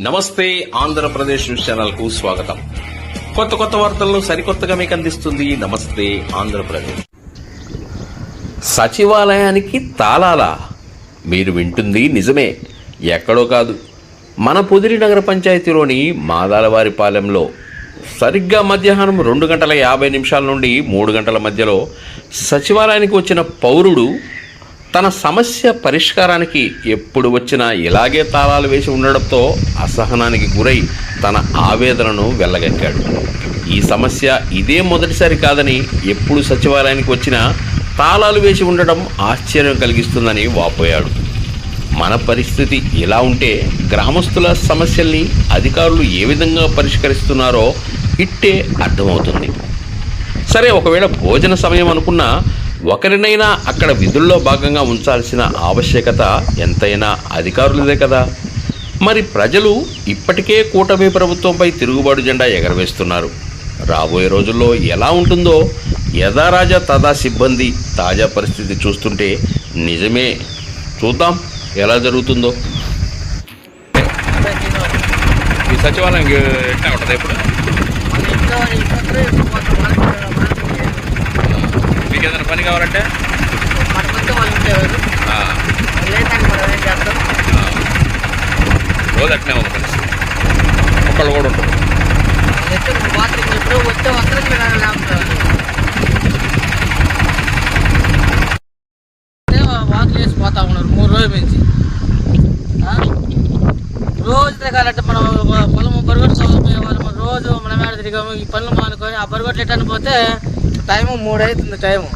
నమస్తే ఆంధ్రప్రదేశ్ న్యూస్ ఛానల్కు స్వాగతం. కొత్త కొత్త వార్తలను సరికొత్తగా మీకు అందిస్తుంది నమస్తే ఆంధ్రప్రదేశ్. సచివాలయానికి తాళాలా? మీరు వింటుంది నిజమే ఎక్కడో కాదు. మన పొదిరి నగర పంచాయతీలోని మాదాలవారిపాలెంలో సరిగ్గా మధ్యాహ్నం రెండు గంటల యాభై నిమిషాల నుండి మూడు గంటల మధ్యలో సచివాలయానికి వచ్చిన పౌరుడు తన సమస్య పరిష్కారానికి ఎప్పుడు వచ్చినా ఇలాగే తాళాలు వేసి ఉండడంతో అసహనానికి గురై తన ఆవేదనను వెళ్ళగక్కాడు ఈ సమస్య ఇదే మొదటిసారి కాదని ఎప్పుడు సచివాలయానికి వచ్చినా తాళాలు వేసి ఉండడం ఆశ్చర్యం కలిగిస్తుందని వాపోయాడు. మన పరిస్థితి ఇలా ఉంటే గ్రామస్తుల సమస్యల్ని అధికారులు ఏ విధంగా పరిష్కరిస్తున్నారో ఇట్టే అర్థమవుతుంది. సరే ఒకవేళ భోజన సమయం అనుకున్నా ఒకరినైనా అక్కడ విధుల్లో భాగంగా ఉంచాల్సిన ఆవశ్యకత ఎంతైనా అధికారులదే కదా. మరి ప్రజలు ఇప్పటికే కూటమి ప్రభుత్వంపై తిరుగుబాటు జెండా ఎగరవేస్తున్నారు. రాబోయే రోజుల్లో ఎలా ఉంటుందో యథారాజా తదా సిబ్బంది తాజా పరిస్థితి చూస్తుంటే నిజమే. చూద్దాం ఎలా జరుగుతుందో. ఈ సచివాలయం ఎట్లా ఉంటుంది ఇప్పుడు? పని కావాలంటే? మనకుంటే వాళ్ళు ఉండేవారు. లేదని మనం ఏం చేస్తాం? రోజు అట్నే ఉంది పరిస్థితి ఒకళ్ళు కూడా ఉంటారు బాత్రూమ్ ఎప్పుడు వస్తే వస్తారు మీరు లేకపోతే వాకిలు వేసి పోతా ఉన్నారు మూడు రోజుల నుంచి? రోజు తిరగాలంటే మనం ఒక పొలం బరుగొట్టు చదువుకునే వాళ్ళు మనం రోజు మన మేడ తిరిగాము ఈ పనులు మానుకొని ఆ బరుగొట్లు ఎట్టని పోతే టైము మూడు అవుతుంది టైము.